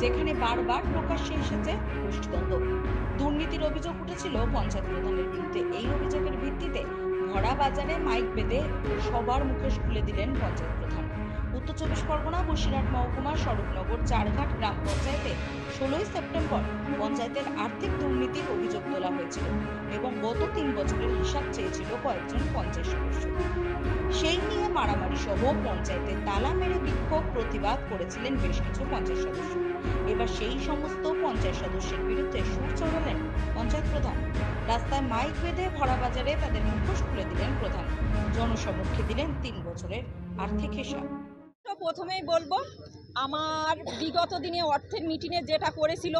যেখানে বারবার প্রকাশ্যে এসেছে গোষ্ঠীদ্বন্দ্ব দুর্নীতির অভিযোগ উঠেছিল পঞ্চায়েত প্রধানের বিরুদ্ধে। এই অভিযোগের ভিত্তিতে ভরা বাজারে মাইক বেঁধে সবার মুখোশ খুলে দিলেন পঞ্চায়েত উত্তর চব্বিশ পরগনা, বসিরহাট, মহকুমা, স্বরূপনগর, চারঘাট গ্রাম পঞ্চায়েতে ষোলোই সেপ্টেম্বর পঞ্চায়েতের আর্থিক দুর্নীতির অভিযোগ তোলা হয়েছিল এবং গত তিন বছরের হিসাব চেয়েছিল কয়েকজন পঞ্চায়েত সদস্য। সেই নিয়ে মারামারি সহ পঞ্চায়েতে তালা মেরে বিক্ষোভ, প্রতিবাদ করেছিলেন বেশ কিছু পঞ্চায়েত সদস্য। এবার সেই সমস্ত পঞ্চায়েত সদস্যের বিরুদ্ধে সুর চড়ালেন পঞ্চায়েত প্রধান। রাস্তায় মাইক বেঁধে ভরা বাজারে তাদের মুখোশ খুলে দিলেন প্রধান। জনসমক্ষে দিলেন তিন বছরের আর্থিক হিসাব। তো প্রথমেই বলব, আমার বিগত দিনে অর্থের মিটিংয়ে যেটা করেছিল,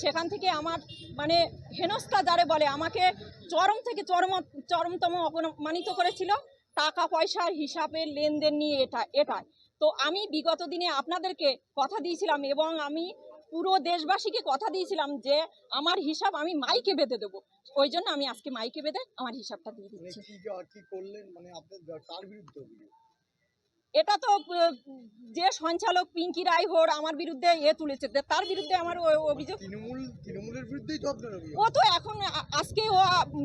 সেখান থেকে আমার মানে হেনস্থা যারে বলে, আমাকে চরম থেকে চরম, চরমতম অপমানিত করেছিল। টাকা পয়সার হিসাবে লেনদেন নিয়ে এটা এটা তো আমি বিগত দিনে আপনাদেরকে কথা দিয়েছিলাম এবং আমি পুরো দেশবাসীকে কথা দিয়েছিলাম যে, আমার হিসাব আমি মাইকে বেঁধে দেবো। ওই জন্য আমি আজকে মাইকে বেঁধে আমার হিসাবটা দিয়ে মানে দিচ্ছি এটা তো যে সঞ্চালক পিঙ্কি রায় হোর আমার বিরুদ্ধে এ তুলেছে তার বিরুদ্ধে আমার অভিযোগ ও তো এখন আজকে ও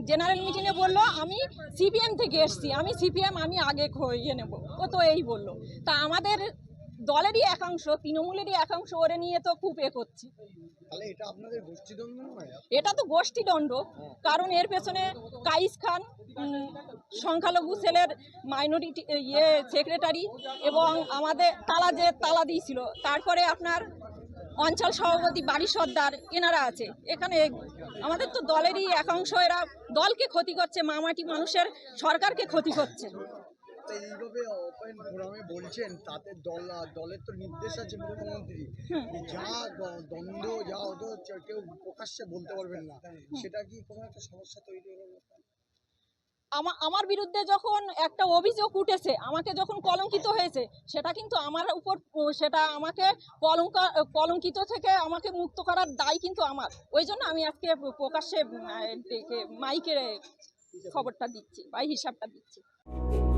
জেনারেল মিটিংয়ে বলল আমি সিপিএম থেকে এসছি আমি সিপিএম আমি আগে ইয়ে নেব। ও তো এই বলল। তা আমাদের দলেরই একাংশ তৃণমূলেরই একাংশ ওরে নিয়ে তো খুব এ করছি। এটা তো গোষ্ঠীদণ্ড কারণ এর পেছনে কাইস খান সংখ্যালঘু সেলের মাইনরিটি ইয়ে সেক্রেটারি এবং আমাদের তালা যে তালা দিয়েছিল তারপরে আপনার অঞ্চল সভাপতি বাড়ি সর্দার এনারা আছে। এখানে আমাদের তো দলেরই একাংশ এরা দলকে ক্ষতি করছে মামাটি মানুষের সরকারকে ক্ষতি করছে। তো এইভাবে ওপেন ফোরামে বলছেন তাতে দল দলের তো নির্দেশ আছে মুখ্যমন্ত্রী। যা দ্বন্দ্ব যা হতো কেউ প্রকাশ্যে বলতে পারবেন না। সেটা কি কোনো একটা সমস্যা তৈরি হলো আমা আমার বিরুদ্ধে যখন একটা অভিযোগ উঠেছে আমাকে যখন কলঙ্কিত হয়েছে সেটা কিন্তু আমার উপর সেটা আমাকে কলঙ্ক কলঙ্কিত থেকে আমাকে মুক্ত করার দায় কিন্তু আমার। ওই জন্য আমি আজকে প্রকাশ্যে উম, আহ, ডেকে মাইকে খবরটা দিচ্ছি বা হিসাবটা দিচ্ছি।